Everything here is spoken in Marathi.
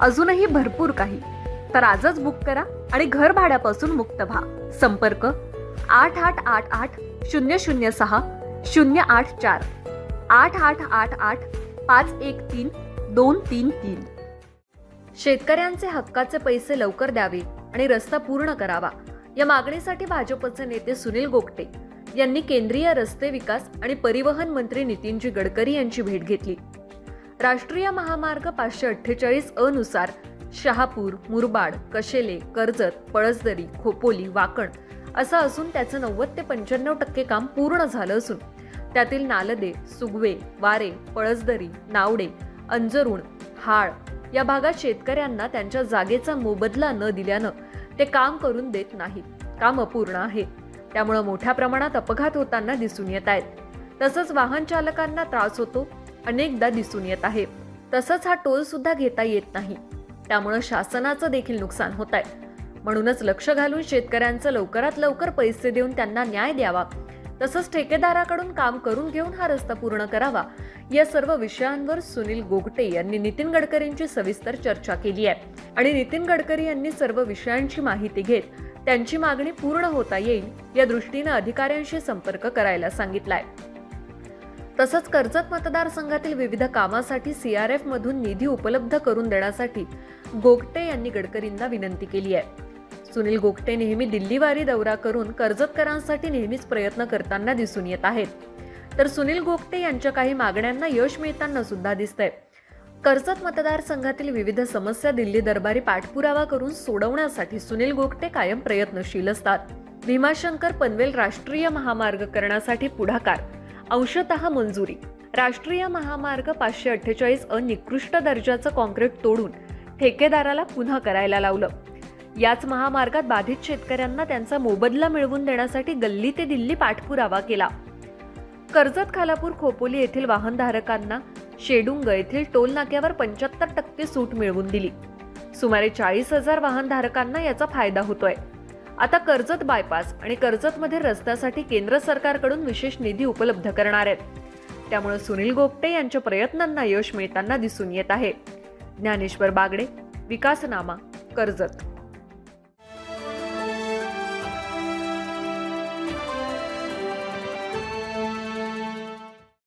अजूनही भरपूर काही. तर आजच बुक करा आणि घर भाड्यापासून मुक्त व्हा. संपर्क आठ आठ आठ आठ शून्य शून्य सहा शून्य आठ चार. आठ आठ आठ आठ पाच एक तीन दोन तीन तीन. शेतकऱ्यांचे हक्काचे पैसे लवकर द्यावे आणि रस्ता पूर्ण करावा. या मागणीसाठी भाजपचे नेते सुनील गोगटे यांनी केंद्रीय रस्ते विकास आणि परिवहन मंत्री नितीनजी गडकरी यांची भेट घेतली. राष्ट्रीय महामार्ग पाचशे अठ्ठेचाळीस अनुसार शहापूर मुरबाड कशेले कर्जत पळसदरी खोपोली वाकण असं असून त्याचं नव्वद ते पंच्याण्णव टक्के काम पूर्ण झालं असून त्यातील नालदे सुगवे वारे पळसदरी नावडे अंजरुण हाळ या भागात शेतकऱ्यांना त्यांच्या जागेचा मोबदला न दिल्यानं ते काम करून देत नाहीत. काम अपूर्ण आहे. त्यामुळे मोठ्या प्रमाणात अपघात होताना दिसून येत आहेत. तसंच वाहन चालकांना त्रास होतो. अनेकदा दिसून येत आहे. तसंच हा टोल सुद्धा घेता येत नाही. त्यामुळं शासनाचं देखील नुकसान होत आहे. म्हणूनच लक्ष घालून शेतकऱ्यांचं लवकरात लवकर पैसे देऊन त्यांना न्याय द्यावा. तसंच ठेकेदाराकडून काम करून घेऊन हा रस्ता पूर्ण करावा. या सर्व विषयांवर सुनील गोगटे यांनी नितीन गडकरींची सविस्तर चर्चा केली आहे. आणि नितीन गडकरी यांनी सर्व विषयांची माहिती घेत त्यांची मागणी पूर्ण होता येईल या दृष्टीनं अधिकाऱ्यांशी संपर्क करायला सांगितलाय. तसंच कर्जत मतदारसंघातील विविध कामासाठी सी आर एफमधून निधी उपलब्ध करून देण्यासाठी गोगटे यांनी गडकरींना विनंती केली आहे. सुनील गोगटे नेहमी दिल्लीवारी दौरा करून कर्जतकरांसाठी नेहमीच प्रयत्न करताना दिसून येत आहेत. तर सुनील गोगटे यांच्या काही मागण्यांना यश मिळताना सुद्धा दिसतंय. कर्जत मतदारसंघातील विविध समस्या दिल्ली दरबारी पाठपुरावा करून सोडवण्यासाठी सुनील गोगटे कायम प्रयत्नशील असतात. भीमाशंकर पनवेल राष्ट्रीय महामार्ग करण्यासाठी पुढाकार अंशतः मंजुरी. राष्ट्रीय महामार्ग पाचशे अठ्ठेचाळीस अ निकृष्ट दर्जाचं कॉन्क्रीट तोडून ठेकेदाराला पुन्हा करायला लावलं. याच महामार्गात बाधित शेतकऱ्यांना त्यांचा मोबदला मिळवून देण्यासाठी गल्ली ते दिल्ली पाठपुरावा केला. कर्जत खालापूर खोपोली येथील वाहनधारकांना शेडुंग येथील टोल नाक्यावर पंच्याहत्तर टक्के सूट मिळवून दिली. सुमारे चाळीस हजार वाहनधारकांना याचा फायदा होतोय. आता कर्जत बायपास आणि कर्जतमध्ये रस्त्यासाठी केंद्र सरकारकडून विशेष निधी उपलब्ध करणार आहेत. त्यामुळे सुनील गोपटे यांच्या प्रयत्नांना यश मिळताना दिसून येत आहे. ज्ञानेश्वर बागडे विकासनामा कर्जत.